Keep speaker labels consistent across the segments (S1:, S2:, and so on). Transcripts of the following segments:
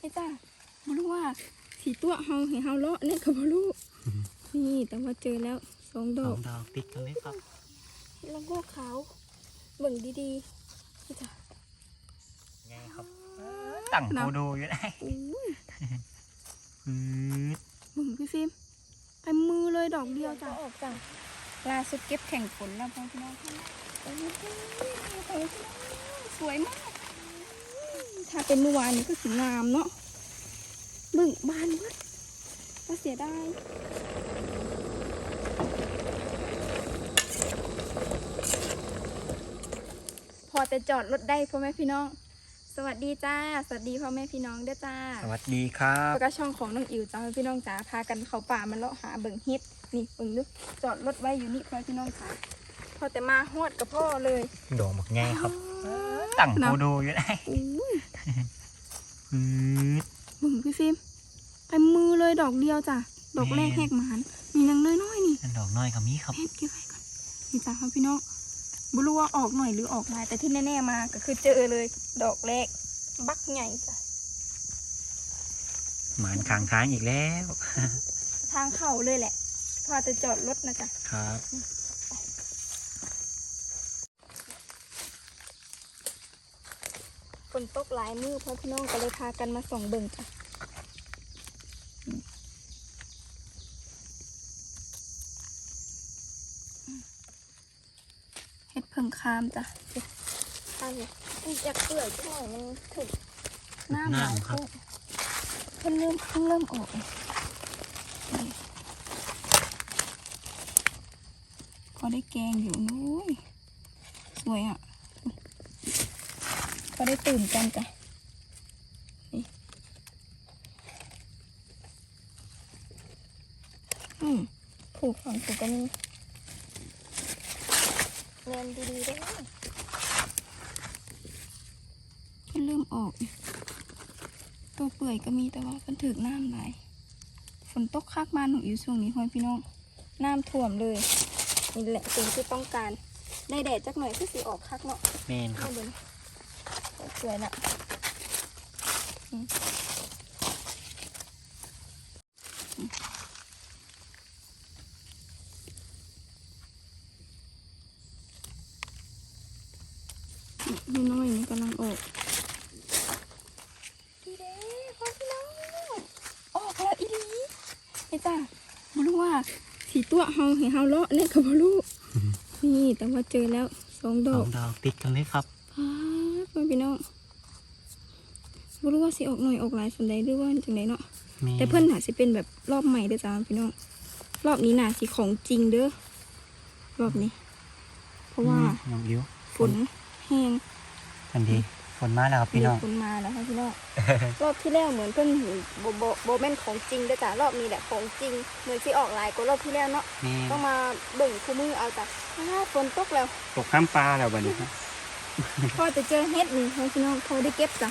S1: ไอ้จ้าบ่รู้ว่าสีตัวเฮาเห็นเฮาเลาะเนี่ยก็บ่รู้นี่แต่ว่าเจอแล้วสองด
S2: ส
S1: อ
S2: อกงดอกติดกันเลยครับ
S1: แล้วก็ขาวเบิ่งดีๆไอ้จ้า
S2: ไงครับตั้งโคดูอยู่ได้
S1: อู้ย
S2: ปืด
S1: เบิ่งพี่ฟิล์มเต็มมือเลยดอกเดียวจ้ะออกจ้ะล่าสุดเก็บแข่งผลแล้วพ่อพี่น้องค่ะโอ้โหสวยมาก ถ้าเป็นเมื่อวานนี้ก็สีงามเนาะเบิ่งบานเบิดก็เสียดายพอจะจอดรถได้พ่อแม่พี่น้อง สวัสดีจ้า สวัสดีพ่อแม่พี่น้องเด้อจ้า
S2: สวัสดีครับ
S1: แล้วก็ช่องของน้องอิ๋วจ้าพี่น้องจ๋าพากันเข้าป่ามันเลาะหาเบิ่งเฮ็ดนี่เบิ่งดูจอดรถไว้อยู่นี่พ่อพี่น้องจ๋าพอแต่มาฮอดกับพ่อเลย
S2: ดอกหมกไงครับ ตั้งโคดูอยู่ได้
S1: อู้ย
S2: ปืด
S1: เบิ่งพี่ฟิล์มเต็มมือเลยดอกเดียวจ้ะ ดอกแรก
S2: แม่
S1: แหกหมานมีนังน้อยๆนี่
S2: นั่นดอกน้อยกับมีครับ
S1: เฮ็ดเก็บไว้ก่อนนี่จ้าพ่อพี่น้องบ่รู้ว่าออกหน่อยหรือออกหลายแต่ที่แน่ๆมาก็คือเจอเลย ดอกแรก บักใหญ่จ้ะ
S2: หมานขางทางอีกแล้ว
S1: ทางเข้าเลยแหละ พอจะจอดรถนะจ๊ะ
S2: ครับ
S1: ฝนตกหลายมือพ่อพี่น้องก็เลยพากันมาส่องเบิ่งจ้ะเฮ็ดเพิ่งคามจ้ะข้าวนี่จะเปื่อยช่อยมันถึกหน้าหนาวเข้าเพิ่นเริ่มเพิ่งเริ่มออกเองนี่พอได้แกงอยู่นุ้ยสวยอะ ก็ได้ตื่นกันจ้ะนี่อืมผูกฝังผูกกันเงินดีๆได้ไหมก็เริ่มออก ตัวเปื่อยก็มีแต่ว่ามันถึกน้ำไหลายฝนตกคักมาหนูอยู่ช่วงนี้ห้อยพี่น้อง น้ำท่วมเลยนี่แหละสิ่งที่ต้องการ ได้แดดจักหน่อยคือสีออกคักเนาะ
S2: เมนครั
S1: ข้า
S2: บ
S1: งบน สวยละอืมนี่น้อยนี่กำลังออกดีเด้พ่อพี่น้องออกแล้วอีหลีไอ้จ้าบ่รู้ว่าสีตัวเฮาเห็นเฮาเลาะเนี่ยก็บ่รู้นี่แต่ว่าเจอแล้วสองด
S2: ส
S1: อ
S2: อกงดอกติดกันเลยครับ
S1: พาดพ่อพี่น้องบ่รู้ว่าสิออกหน่อยออกหลายสันใดหรือว่าจังไดเนาะ
S2: แม่
S1: แต่เพื่อนน่าสิเป็นแบบรอบใหม่เด้อจ้าพี่น้องรอบนี้น่าสิของจริงเด้อรอบนี้ เพราะว่า
S2: อืมน้องอิ๋ว
S1: ฝนแห้ง
S2: ทันทีฝนมาแล้วครับพี่น้อง
S1: มีฝนมาแล้วค่ะพี่น้องรอบที่แล้วเหมือนเพื่อนหูโบโบโบแม่นของจริงเด้อจ้ารอบนี้แหละของจริงเหมือนสิออกหลายกว่ารอบที่แล้วเนาะ
S2: แม่
S1: ต้องมาเบิ่งคู่มือเอาจ้ะอ้าวฝนตกแล้ว
S2: ตกข้ามปลาแล้วบัดนี้ครับ
S1: พ่อจะเจอเฮ็ดนี่ให้พี่น้องพอได้เก็บจ้ะ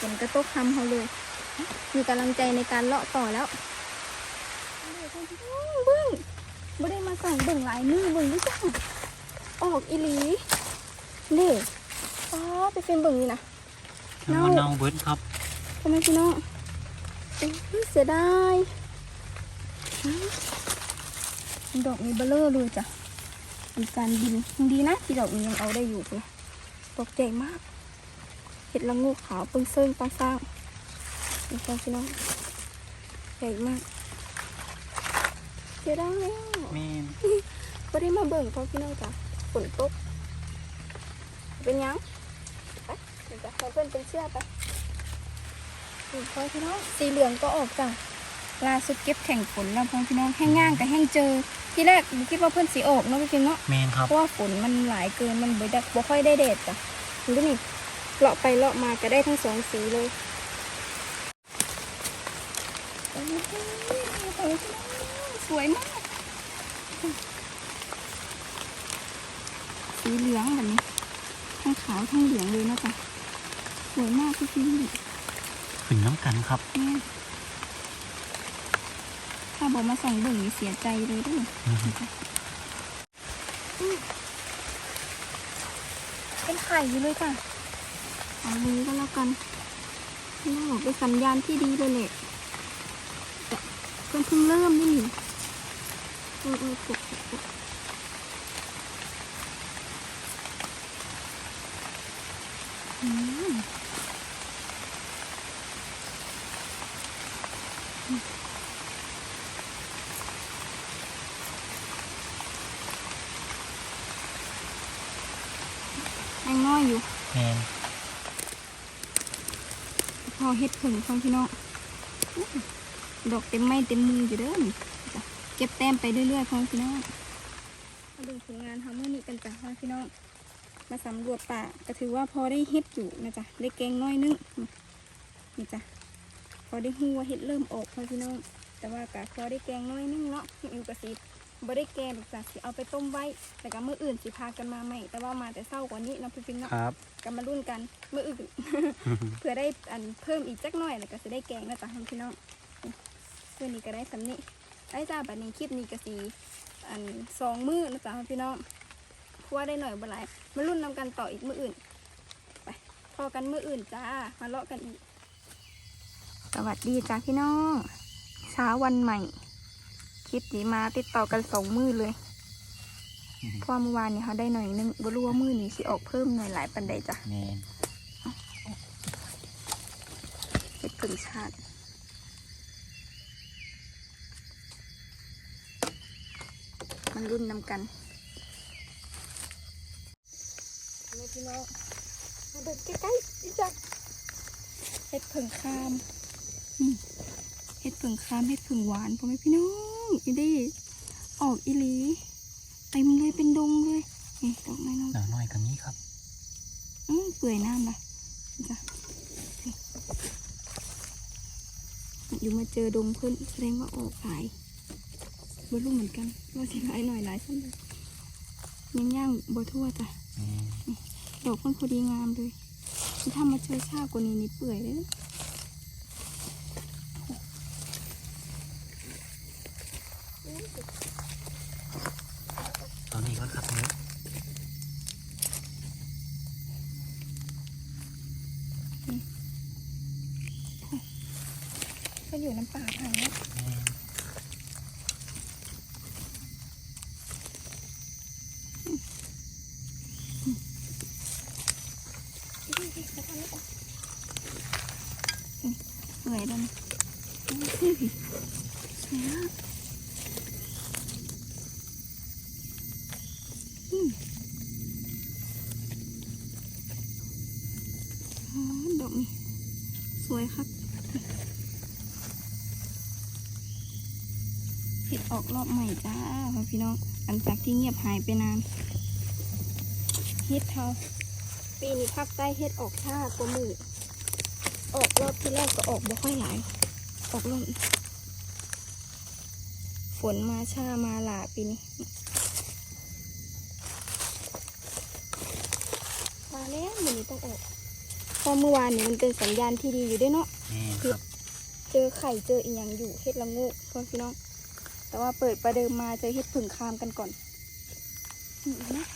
S1: ฝนกระตกทำเขาเลย มีกำลังใจในการเลาะต่อแล้วเบิ่งไม่ได้มาสั่งเบิ่งหลายมือเบิ่งด้วยจ้ะออกอีหลีนี่อ๋อไปเป็นเบิ่งนี่นะ
S2: น้อง
S1: เน่า
S2: เนาเบิร์ดครับ
S1: ทำไมพี่น้องอุ๊ยเสียดายอ้าวดอกนี้เบลเลอร์เลยจ้ะมีการบินยังดีนะที่ดอกนี้ยังเอาได้อยู่เลย ตกใจมาก เห็ดละงูขาวเปิ้งเซิงปังซ่างนี่ค่ะพี่น้อง ใหญ่มากเสียดายแล้ว
S2: แม่น
S1: ไม่ได้มาเบิ่งเพราะพี่น้องจ้ะฝนตก เป็นหยังไปเดี๋ยวจะให้เพื่อนเป็นเชื่อไปะพ่อพี่น้องสีเหลืองก็ออกจ้ะล่าสุดเก็บแข่งฝนแล้วพ่อพี่น้องแห้งง่างกับแห้งเจอ ที่แรกคิดว่าเพื่อนสีออกเนาะพี่พิมเนาะ
S2: แม่นครับ
S1: เพราะว่าฝนมันหลายเกินมันบ่ได้บ่ค่อยได้แดดจ้ะ ดูนี่เลาะไปเลาะมาก็ได้ทั้งสองสีเลยโอ้โหสวยมาก สีเหลืองแบบนี้ ทั้งขาวทั้งเหลืองเลยนะจ๊ะสวยมากพี่พิมพ์
S2: ขึ้นน้ำกันครับ
S1: เนี่ยถ้าบอกมาส่องเบิ่งนี่เสียใจเลยเด้วย
S2: อืม
S1: เป็นไข่อยู่เลยค่ะเอานี้ก็แล้วกันน่บอกเป็นสัญญาณที่ดีเลยแหละแต่เพิ่งเพิ่งเริ่มนี่นี่เออเออปกปกอืมยังน้อยอยู่
S2: แม่น
S1: พ อเฮ็ดผึ่งของพี่น้องอู้ดอกเต็มไม้เต็มมืออยู่เด้อนี่จ้ะเก็บแต้มไปเรื่อยๆของพี่น้องมาดูผลงานทำเมื่อนี้กันจ้ะของพี่น้อง มาสำรวจป่าก็ถือว่าพอได้เฮ็ดอยู่นะจ๊ะได้แกงน้อยนึงนี่จ้ะพอได้หูว่าเฮ็ดเริ่มออกของพี่น้อง แต่ว่าก็พอได้แกงน้อยนึงเนาะอยู่กระสีบ่ได้แกงหรอกจ้ะสิเอาไปต้มไว้แต่ก็มื้ออื่นสิพากันมาใหม่แต่ว่ามาแต่เช้ากว่านี้เนาะพี่ๆเนาะ
S2: ครับ
S1: ก็มารุ่นกัน มื้ออื่น เพื่อได้อันเพิ่มอีกจักหน่อยแล้วก็จะได้แกงนะจ๊ะพี่น้องเพื่อนี้ก็ได้สำนี้ไอ้จ้าบัดนี้คลิปนี้ก็สีอันสองมือนะจ๊ะพี่น้องเพราะว่าได้หน่อยบ่หลายมารุ่นนำกันต่ออีกมืออื่น ไปพอกันมืออื่นจ้ามาเลาะกันอีก สวัสดีจ้าพี่น้องเช้าวันใหม่ คลิปนี้มาติดต่อกันสองมือเลยเพราะว่าเมื่อวานนี้เขาได้หน่อยนึงบ่รู้ว่ามือนี้สิออกเพิ่มหน่อยหลายปันใดจ้ะ
S2: แม่น
S1: เห็ดผึ่งชาติมันรุ่นนำกันนี่พี่น้องมาเดินใกล้ๆนี่จ้ะเห็ดผึ่งคามอืมเห็ดผึ่งคามเห็ดผึ่งหวานพ่อแม่พี่น้องอีดีออกอีหลีเต็มเลยเป็นดงเลยนี่ดอกน้อย
S2: หน่อน้อยกับนี้ครับ
S1: ๆอืมเปื่อยน้ำละนี่จ้ะ อยู่มาเจอดงเพื่อนแสดงว่าออกหลายบ่รู้เหมือนกันว่าสิหลายหน่อยหลายสันเลยยังย่างบ่ทั่วจ้ะ
S2: แม่น
S1: ดอกเพิ่นพอดีงามเลยถ้ามาเจอช้ากว่านี้นี่เปื่อยเลยนะ
S2: ตอนนี้ก็ครับเนื้อ
S1: ก็อยู่น้ำป่าทางนี้
S2: แม่น
S1: เปื่อยแล้วนะอุ้ยสวยอืมอ๋อดอกนี้สวยครับ เห็ด ออกรอบใหม่จ้าพ่อพี่น้องหลังจากที่เงียบหายไปนานเห็ดเทาปีนี้ภาคใต้เห็ดออกช้ากว่ามือออกรอบที่แรกก็ออกบ่ค่อยหลายออกรอบฝนมาช้ามาหลาปีนี้มาแล้วมันนี้ต้องออกเพอเมื่อวานนี้มันเป็นสัญญาณที่ดีอยู่ด้วยเนาะ
S2: แม่นครับ
S1: เจอไข่เจออีกอย่างอยู่เฮ็ดละโงกพ่อพี่น้อง แต่ว่าเปิดประเดิมมาเจอเฮ็ดผึ่งคามกันก่อนนี่นะ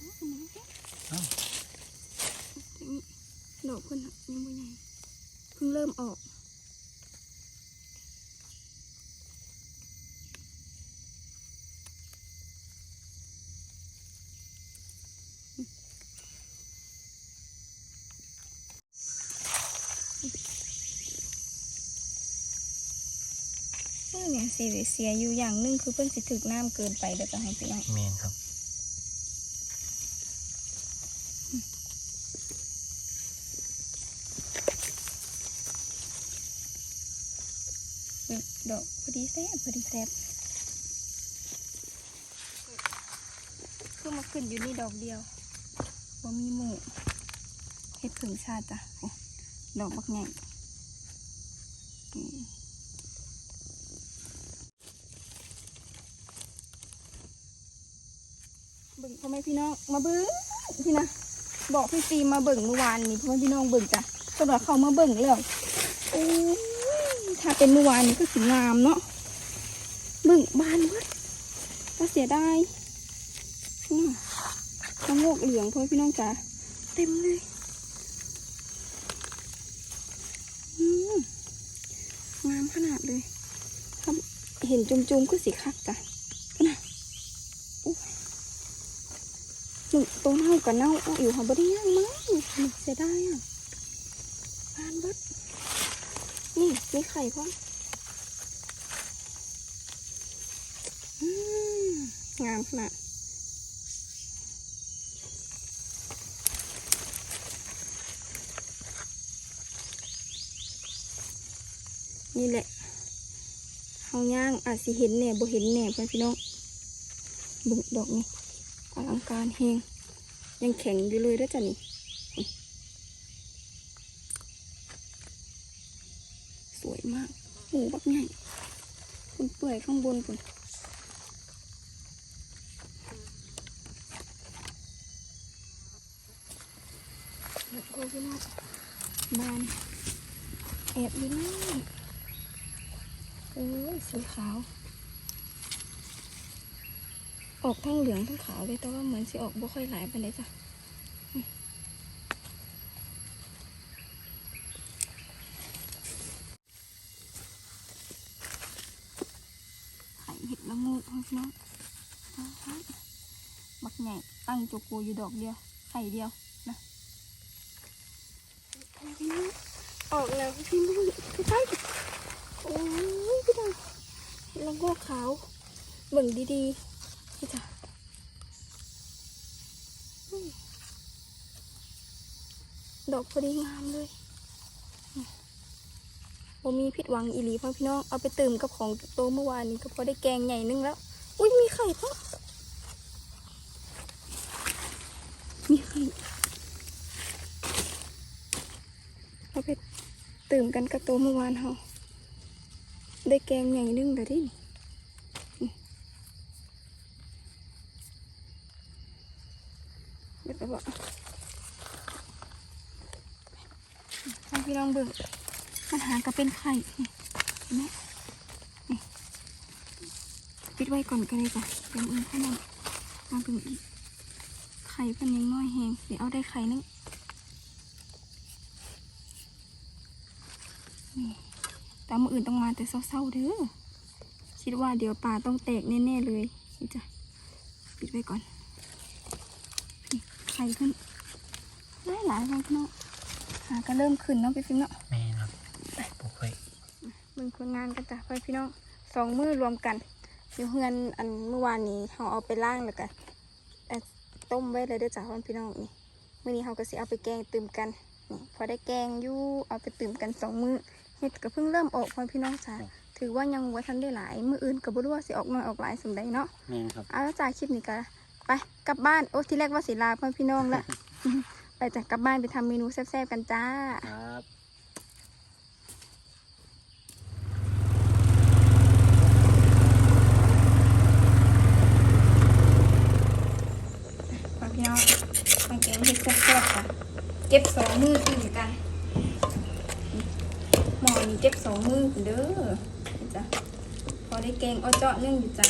S1: อ๋ออันนี้เฮ็ด
S2: เอ้า
S1: ดอกเพิ่นน่ะยังไม่ใหญ่เพิ่งเริ่มออก เออเนี่ยเสียเสียอยู่อย่างหนึงคือเพิ่นสิถึกน้ำเกินไปเดี๋ยวจะให้พี่น้อง
S2: แม่นครับ
S1: อุ๊ยดอกพอดีแซ่บพอดีแซ่บคือมาขึ้นอยู่นี่ดอกเดียวบ่มีหมูเฮ็ดผึ่งชาติจ้ะโอ้ดอกบักใหญ่อืมเบิ่ง พ่อแม่พี่น้องมาเบิ่งพี่นะบอกพี่ซีมาเบิ่งเมื่อวานนี้พ่อแม่พี่น้องเบิ่งจ้ะสำหรับเขามาเบิ่งแล้วโอ้ถ้าเป็นเมื่อวานนี้ก็สิงามเนาะเบิ่งบานเบิดก็เสียดายอืมมะโงกเหลืองพ่อพี่น้องจ้ะเต็มเลยงามขนาดเลยเห็นจุ่มๆก็สีคักจ้ะอุ๊ย หนึ่งตัวเน่ากับเน่าอาอยู่หาบ่ได้ย่างมั้งเสียดายอะบานบิดนี่มีไข่พ่อมอืมงามขนาดนี่แหละเฮาย่างอาจสิเห็นแหน่บ่เห็นแหน่เพื่อนพี่น้องบุกดอกนี่ ลังการเฮงยังแข็งอยู่เลยด้อจ้ะนี่ สวยมากหมูบักใหญ่คุณเปื่อยข้างบนคุณแล้วก็พี่น้องบานแอบอยู่นี่เอ้ยสีขาว ออกทั้งเหลืองทั้งขาวเลยแต่ว่าเหมือนสีออกบ่ค่อยหลายไปเลยจ้ะไข่เห็ดละงูพี่น้องเอาไว้บักใหญ่ตั้งโจโกอยู่ดอกเดียวไข่เดียวนะพี่น้ออกแล้วพี่น้องพี่ไปโอ้ยพี่น้องเห็นแล้วก็ขาวเบิ่งดีๆ พี่จ้ะดอกพอดีงามเลยบ่มีผิดหวังอีหลีพ่อพี่น้อง เอาไปเติมกับของโตเมื่อวานนี้ก็พอได้แกงใหญ่นึงแล้ว อุ้ยมีไข่พ่อมีไข่เอาไปตืมกันกับโตเมื่อวานเขาได้แกงใหญ่นึงแต่ที่นี่ เดี๋ยวไปบอกให้พี่ลองเบิ่งมันหาก็เป็นไข่เห็นไหมนี่ปิดไว้ก่อนก็ได้จ้ะเดี๋ยวอื่นเข้ามามาเบิ่งอีก ไข่เป็นยังน้อยแหงเดี๋ยวเอาได้ไข่นึงแต่มืออื่นต้องมาแต่เศร้าๆเด้อคิดว่าเดี๋ยวป่าต้องแตกแน่ๆเลยนี่จ้ะปิดไว้ก่อน ไข่ขึ้นได้หลายๆเลยพี่น้องหาก็เริ่มขึ้นเนาะพี่ฟิล์มเนาะ
S2: แม่ครับปลูกไว้
S1: มึงคนงานกันจ้ะไปพี่น้องสองมือรวมกันเดี๋ยวเฮือนอันเมื่อวานนี้เขาเอาไปล่างแล้วกันแต่ต้มไว้เลยเด้อจ้ะพ่อพี่น้องนี่มื่อนี้เขาก็สิเอาไปแกงตื่มกันนี่พอได้แกงอยู่เอาไปตื่มกันสองมือเห็ดก็เพิ่งเริ่มออกพ่อพี่น้องจ้ะถือว่ายังว่าทันได้หลายมืออื่นก็บ่รู้ว่าสิออกน้อยออกหลายสมใดเนาะ
S2: แม่ครับ
S1: เอาแล้วจ้าคลิปนี้ก็ ไปกลับบ้าน โอ้ที่แรกว่าสิลาพ่อพี่น้องละ ไปจ้ะกลับบ้านไปทำเมนูแซ่บๆกันจ้า
S2: ครับ
S1: พ่อพี่น้องมาแกงเห็ดแซ่บๆค่ะเก็บสองมือตื่นกันหมอนี้เก็บสองมือเด้อนี่จ้ะพอได้แกงอ้อเจาะนึ่งอยู่จ้า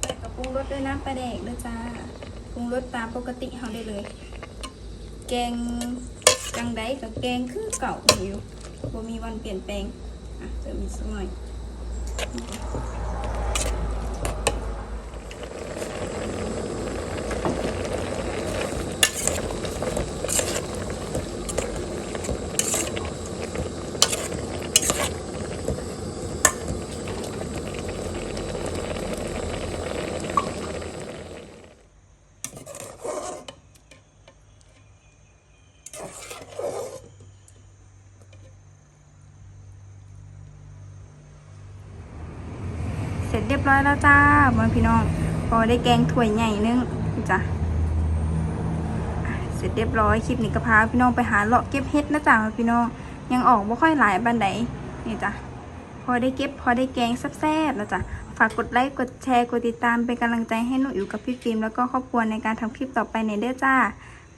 S1: ใส่กระปรุ งรสด้วยน้ำปลาแดกด้วยจ้าปรุงรสตามปกติเขาได้เลย แกงจังไดกับแกงคือเก่าอยู่บ่มีวันเปลี่ยนแปลงอะเติมอีกสักหน่อย เส บร้อยแล้วจ้าบอนพี่น้อง พอได้แกงถ้วยใหญ่นึงจ้ะเสร็จเรียบร้อยคลิปนี้ก็พาพี่น้องไปหาเลาะเก็บเห็ดนะจ้าพี่น้องยังออกไม่ค่อยหลายบันไดนี่จ้ะพอได้เก็บพอได้แกงแซ่บๆแล้วจ้ะฝากกดไลค์กดแชร์กดติดตามเป็นกำลังใจให้หนูอยู่กับพี่ฟิล์มแล้วก็ครอบครัวในการทำคลิปต่อไปในเด้อจ้า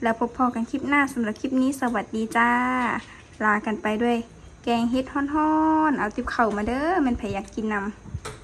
S1: แล้วพบพอกันคลิปหน้าสำหรับคลิปนี้สวัสดีจ้า ลากันไปด้วย แกงเห็ดฮ้อนๆ เอาติบเข่ามาเด้อมันไผอยากกินนำ